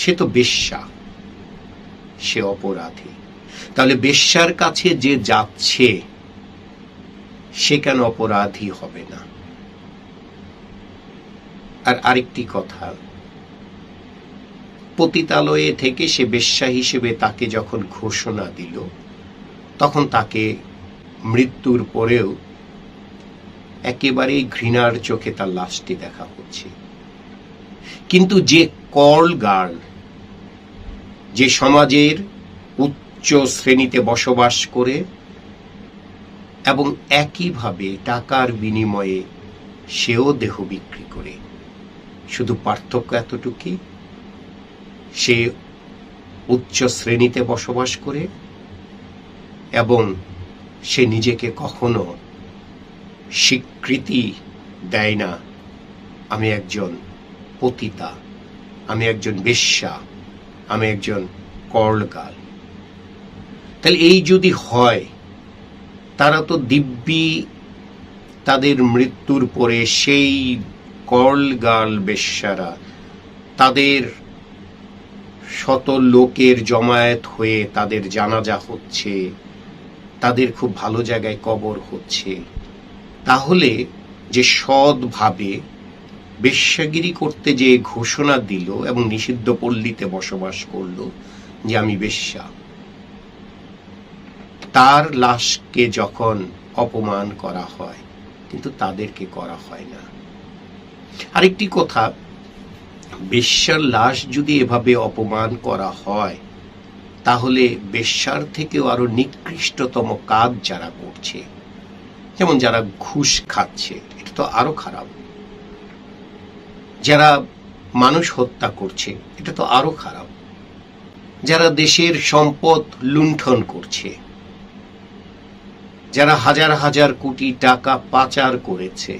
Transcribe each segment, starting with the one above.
সে তো বেশ্যা, সে অপরাধী। তাহলে বেশ্যার কাছে যে যাচ্ছে, সে কেন অপরাধী হবে না? আর আরেকটি কথা, পতিতালয়ে থেকে সে বেশ্যা হিসেবে তাকে যখন ঘোষণা দিল, তখন তাকে মৃত্যুর পরেও একেবারেই ঘৃণার চোখে তার লাশটি দেখা হচ্ছে। কিন্তু যে কল গার্ল যে সমাজের উচ্চ শ্রেণীতে বসবাস করে এবং একইভাবে টাকার বিনিময়ে সেও দেহ বিক্রি করে। শুধু পার্থক্য এতটুকুই, সে উচ্চ শ্রেণীতে বসবাস করে এবং সে নিজেকে কখনো স্বীকৃতি দেয় না, আমি একজন পতিতা, আমি একজন বেশ্যা। আমি একজন করলগাল তাহলে এই যদি হয়, তারা তো দিব্যি তাদের মৃত্যুর পরে সেই করলগাল বেশ্যারা তাদের শত লোকের জমায়েত হয়ে তাদের জানাজা হচ্ছে, তাদের খুব ভালো জায়গায় কবর হচ্ছে। তাহলে যে সৎভাবে বেশ্যাগিরি করতে যে ঘোষণা দিল এবং নিষিদ্ধ পল্লীতে বসবাস করল যে আমি বেশ্যা, তার লাশকে যখন অপমান করা হয়, কিন্তু তাদেরকে করা হয় না। আরেকটি কথা, বেশ্যার লাশ যদি এভাবে অপমান করা হয়, তাহলে বেশ্যার থেকেও আরও নিকৃষ্টতম কাজ যারা করছে, যেমন যারা ঘুষ খাচ্ছে, এটা তো আরও খারাপ। যারা মানুষ হত্যা করছে, এটা তো আরও খারাপ। যারা দেশের সম্পদ লুণ্ঠন করছে, যারা হাজার হাজার কোটি টাকা পাচার করেছে,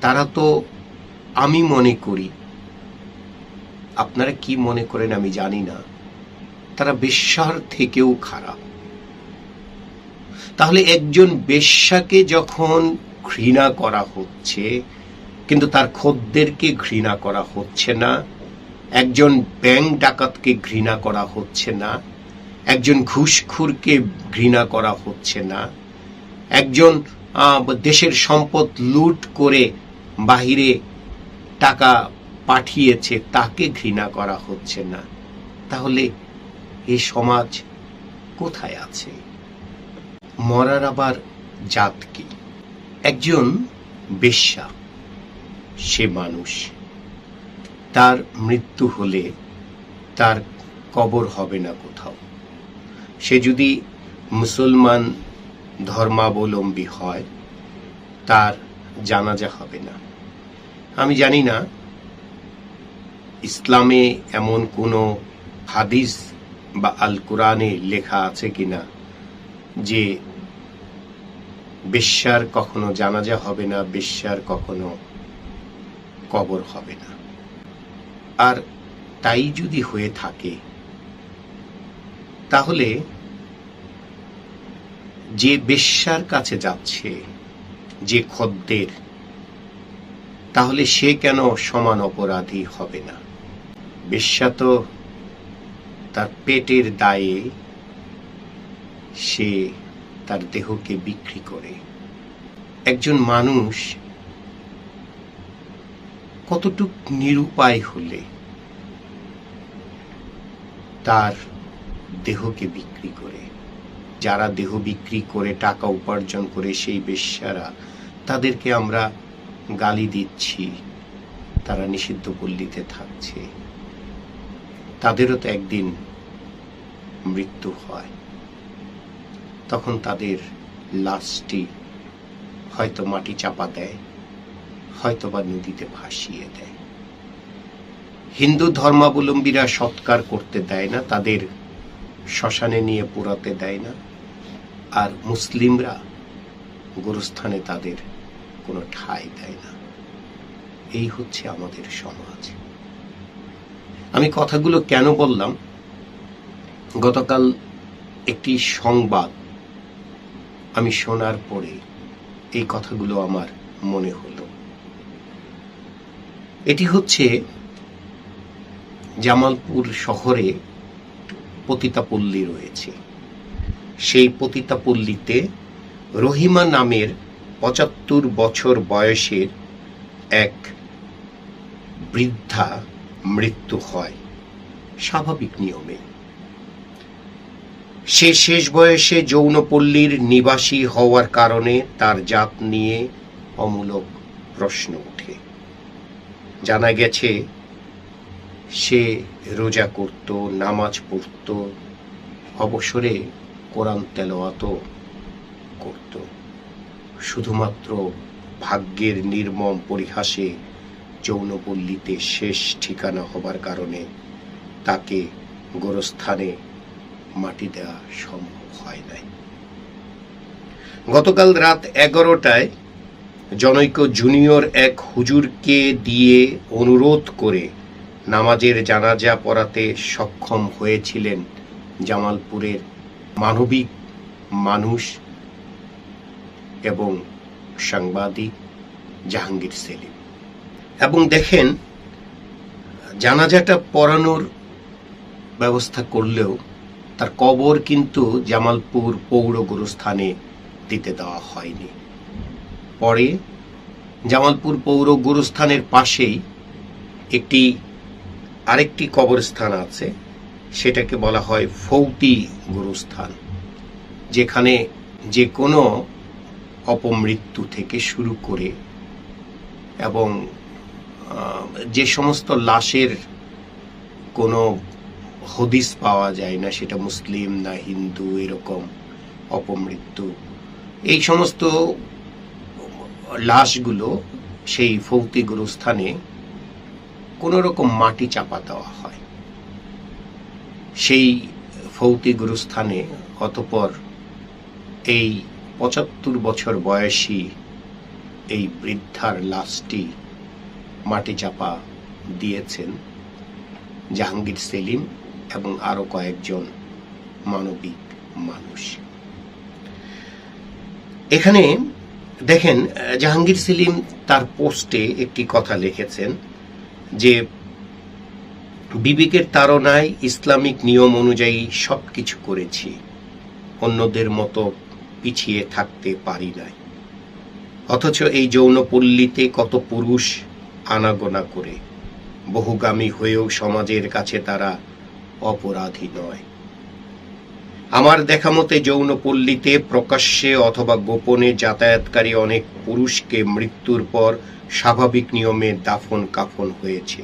তারা তো আমি মনে করি, আপনারা কি মনে করেন আমি জানি না, তারা বেশ্যার থেকেও খারাপ। তাহলে একজন বেশ্যাকে যখন ঘৃণা করা হচ্ছে কিন্তু তার খদ্দেরকে ঘৃণা করা হচ্ছে না। একজন ব্যাংক ডাকাতকে ঘৃণা করা হচ্ছে না। একজন ঘুষখুরকে ঘৃণা করা হচ্ছে না। একজন দেশের সম্পদ লুট করে বাহিরে টাকা পাঠিয়েছে, তাকে ঘৃণা করা হচ্ছে না। তাহলে এ সমাজ কোথায় আছে? মরার আবার জাত কি? একজন বেশ্যা সে মানুষ। তার মৃত্যু হলে তার কবর হবে না কোথাও। সে যদি মুসলমান ধর্মাবলম্বী হয়, তার জানাজা হবে না। আমি জানি না, ইসলামে এমন কোনো হাদিস বা আল কোরআনে লেখা আছে কিনা যে বেশ্যার কখনো জানাজা হবে না, বেশ্যার কখনো কবর হবে না। আর তাই যদি হয়ে থাকে, তাহলে যে বেশ্যার কাছে যাচ্ছে, যে খদ্দের, তাহলে সে কেন সমান অপরাধী হবে না? বেশ্যা তো তার পেটের দায়ে সে তার দেহকে বিক্রি করে। একজন মানুষ কতটুক নিরুপায় হলে তার দেহকে বিক্রি করে? যারা দেহ বিক্রি করে, টাকা উপার্জন করে, সেই বেশ্যারা, তাদেরকে আমরা গালি দিচ্ছি। তারা নিষিদ্ধ পল্লীতে থাকছে। তাদেরও তো একদিন মৃত্যু হয়। তখন তাদের লাশটি হয়তো মাটি চাপা দেয়। হয়তো বা নদীতে ভাসিয়ে দেয়। হিন্দু ধর্মাবলম্বীরা সৎকার করতে দেয় না, তাদের শ্মশানে নিয়ে পোড়াতে দেয় না, আর মুসলিমরা গোরস্থানে তাদের কোনো ঠাঁই দেয় না। এই হচ্ছে আমাদের সমাজ। আমি কথাগুলো কেন বললাম? গতকাল একটি সংবাদ আমি শোনার পরে এই কথাগুলো আমার মনে হলো। এটি হচ্ছে জামালপুর শহরে পতিতাপল্লী রয়েছে। সেই পতিতাপল্লীতে রহিমা নামের পঁচাত্তর বছর বয়সের এক বৃদ্ধা মৃত্যু হয় স্বাভাবিক নিয়মে। সে শেষ বয়সে যৌনপল্লীর নিবাসী হওয়ার কারণে তার জাত নিয়ে অমূলক প্রশ্ন ওঠে। জানা গেছে, সে রোজা করত, নামাজ পড়ত, অবসরে কোরআন তেলাওয়াত করত। শুধুমাত্র ভাগ্যের নির্মম পরিহাসে যৌনপল্লীতে শেষ ঠিকানা হবার কারণে তাকে গোরস্থানে মাটি দেওয়া সম্ভব হয় নাই। গতকাল রাত এগারোটায় জনৈক জুনিয়র এক হুজুরকে দিয়ে অনুরোধ করে নামাজের জানাজা পড়াতে সক্ষম হয়েছিলেন জামালপুরের মানবিক মানুষ এবং সাংবাদিক জাহাঙ্গীর সেলিম। এবং দেখেন, জানাজাটা পড়ানোর ব্যবস্থা করলেও তার কবর কিন্তু জামালপুর পৌর গুরুস্থানে দিতে দেওয়া হয়নি। পরে জামালপুর পৌর গুরুস্থানের পাশেই একটি আরেকটি কবরস্থান আছে। সেটাকে বলা হয় ফৌতি গুরুস্থান, যেখানে যে কোনো অপমৃত্যু থেকে শুরু করে এবং যে সমস্ত লাশের কোনো হদিস পাওয়া যায় না, সেটা মুসলিম না হিন্দু, এরকম অপমৃত্যু, এই সমস্ত লাশগুলো সেই ফৌতি গুরুস্থানে কোন রকম মাটি চাপা দেওয়া হয়। সেই ফৌতি গুরুস্থানে অতপর এই পঁচাত্তর বছর বয়সী এই বৃদ্ধার লাশটি মাটি চাপা দিয়েছেন জাহাঙ্গীর সেলিম এবং আরও কয়েকজন মানবিক মানুষ। এখানে দেখেন জাহাঙ্গীর সেলিম তার পোস্টে একটি কথা লিখেছেন যে, বিবেকের তাড়নায় ইসলামিক নিয়ম অনুযায়ী সব কিছু করেছি, অন্যদের মতো পিছিয়ে থাকতে পারি নাই। অথচ এই যৌনপল্লীতে কত পুরুষ আনাগোনা করে, বহুগামী হয়েও সমাজের কাছে তারা অপরাধী নয়। আমার দেখা মতে যৌনপল্লীতে প্রকাশ্যে অথবা গোপনে যাতায়াতকারী অনেক পুরুষকে মৃত্যুর পর স্বাভাবিক নিয়মে দাফন কাফন হয়েছে।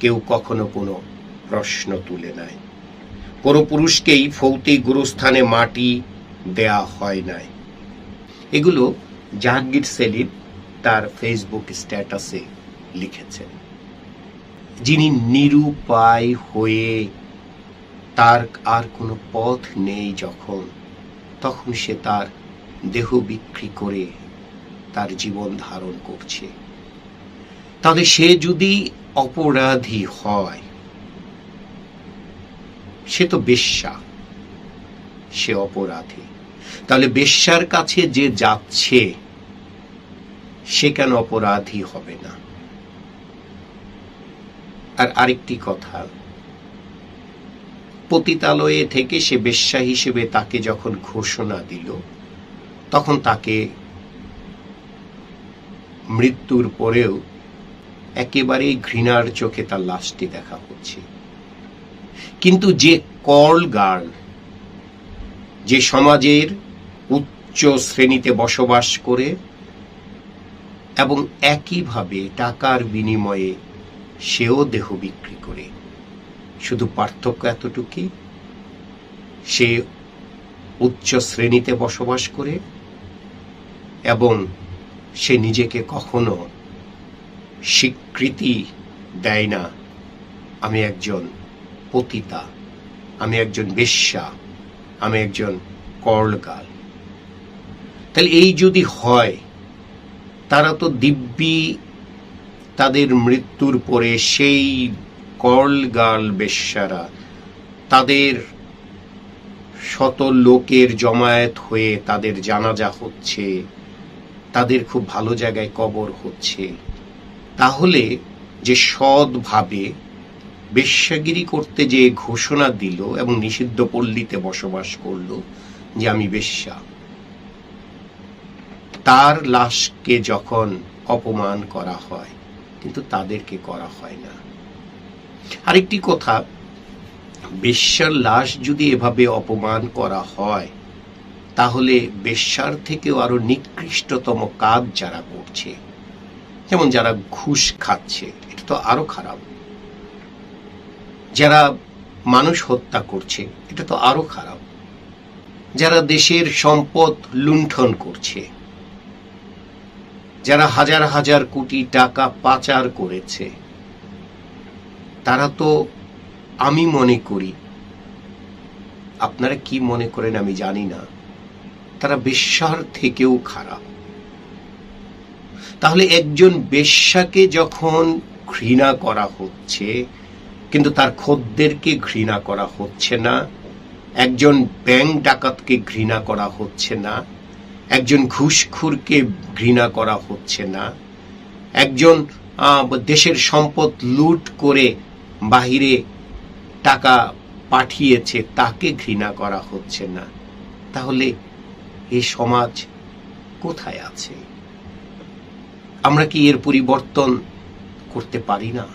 কেউ কখনো কোনো প্রশ্ন তুলে নাই। কোনো পুরুষকেই ফৌতি গুরুস্থানে মাটি দেয়া হয় নাই। এগুলো জাহাঙ্গীর সেলিম তার ফেসবুক স্ট্যাটাসে লিখেছেন। যিনি নিরুপায় হয়ে তার আর কোনো পথ নেই যখন। তখন সে তার দেহ বিক্রি করে তার জীবন ধারণ করছে। তাহলে সে যদি অপরাধী হয়, সে তো বেশ্যা, সে অপরাধী। তাহলে বেশ্যার কাছে যে যাচ্ছে, সে কেন অপরাধী হবে না? আর আরেকটি কথা পতিতালয়ে থেকে সে বেশ্যা হিসেবে তাকে যখন ঘোষণা দিল, তখন তাকে মৃত্যুর পরেও একেবারেই ঘৃণার চোখে তার লাশটি দেখা হচ্ছে। কিন্তু যে কল গার্ল যে সমাজের উচ্চ শ্রেণীতে বসবাস করে এবং একইভাবে টাকার বিনিময়ে সেও দেহ বিক্রি করে শুধু পার্থক্য এতটুকুই, সে উচ্চ শ্রেণীতে বসবাস করে এবং সে নিজেকে কখনো স্বীকৃতি দেয় না। আমি একজন পতিতা, আমি একজন বেশ্যা, আমি একজন করলগাল তাহলে এই যদি হয়, তারা তো দিব্যি তাদের মৃত্যুর পরে সেই করলগাল বেশ্যারা, তাদের শত লোকের জমায়েত হয়ে তাদের জানাজা হচ্ছে, তাদের খুব ভালো জায়গায় কবর হচ্ছে। তাহলে যে সৎভাবে বেশ্যাগিরি করতে যে ঘোষণা দিল এবং নিষিদ্ধ পল্লীতে বসবাস করল যে আমি বেশ্যা, তার লাশকে যখন অপমান করা হয়, কিন্তু তাদেরকে করা হয় না। আরেকটি কথা, বেশ্যার লাশ যদি এভাবে অপমান করা হয়, তাহলে বেশ্যার থেকেও আরও নিকৃষ্টতম কাজ যারা করছে, যেমন যারা ঘুষ খাচ্ছে, এটা তো আরও খারাপ। যারা মানুষ হত্যা করছে, এটা তো আরও খারাপ। যারা দেশের সম্পদ লুণ্ঠন করছে, যারা হাজার হাজার কোটি টাকা পাচার করেছে তারা তো আমি মনে করি। আপনারা কি মনে করেন আমি জানি না। তারা বেশ্যার থেকেও খারাপ। তাহলে একজন বেশ্যাকে যখন ঘৃণা করা হচ্ছে, কিন্তু তার খদ্দেরকে ঘৃণা করা হচ্ছে না, একজন ব্যাংক ডাকাতকে ঘৃণা করা হচ্ছে না, একজন ঘুষখুরকে ঘৃণা করা হচ্ছে না, একজন দেশের সম্পদ লুট করে বাহিরে টাকা পাঠিয়েছে, তাকে ঘৃণা করা হচ্ছে না। তাহলে এই সমাজ কোথায় আছে? আমরা কি এর পরিবর্তন করতে পারি না?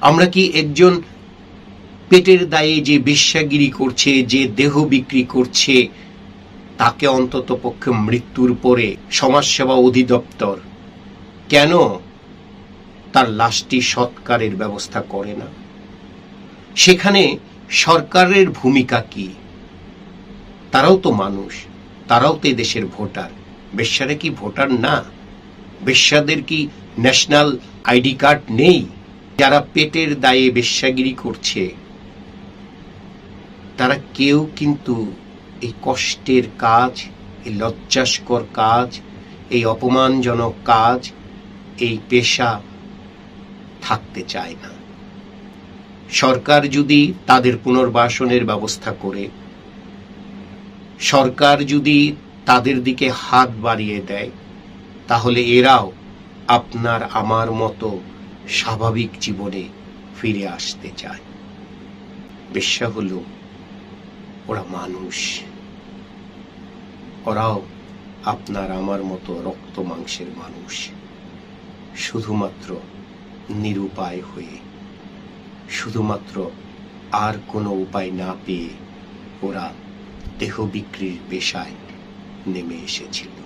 আমরা কি একজন পেটের দায়ে যে বিশ্বাগিরি করছে, যে দেহ বিক্রি করছে, তাকে অন্তত পক্ষে মৃত্যুর পরে সমাজসেবা অধিদপ্তর কেন তার লাশটি সৎকারের ব্যবস্থা করে না। সেখানে সরকারের ভূমিকা কি? তারাও তো মানুষ, তারাও তো দেশের ভোটার। বেশ্যারা কি ভোটার না? বেশ্যাদের কি ন্যাশনাল আইডি কার্ড নেই? যারা পেটের দায়ে বেশ্যাগিরি করছে, তারা কেউ কিন্তু এই কষ্টের কাজ, এই লজ্জাস্কর কাজ, এই অপমানজনক কাজ, এই পেশা থাকতে চায় না। সরকার যদি তাদের পুনর্বাসনের ব্যবস্থা করে, সরকার যদি তাদের দিকে হাত বাড়িয়ে দেয়, তাহলে এরাও আপনার আমার মতো স্বাভাবিক জীবনে ফিরে আসতে চায়। বেশ্যা হলো, ওরা মানুষ। ওরাও আপনার আমার মতো রক্ত মাংসের মানুষ। শুধুমাত্র নিরুপায় হয়ে। শুধুমাত্র আর কোনো উপায় না পেয়ে ওরা দেহ বিক্রির পেশায় নেমে এসেছিল।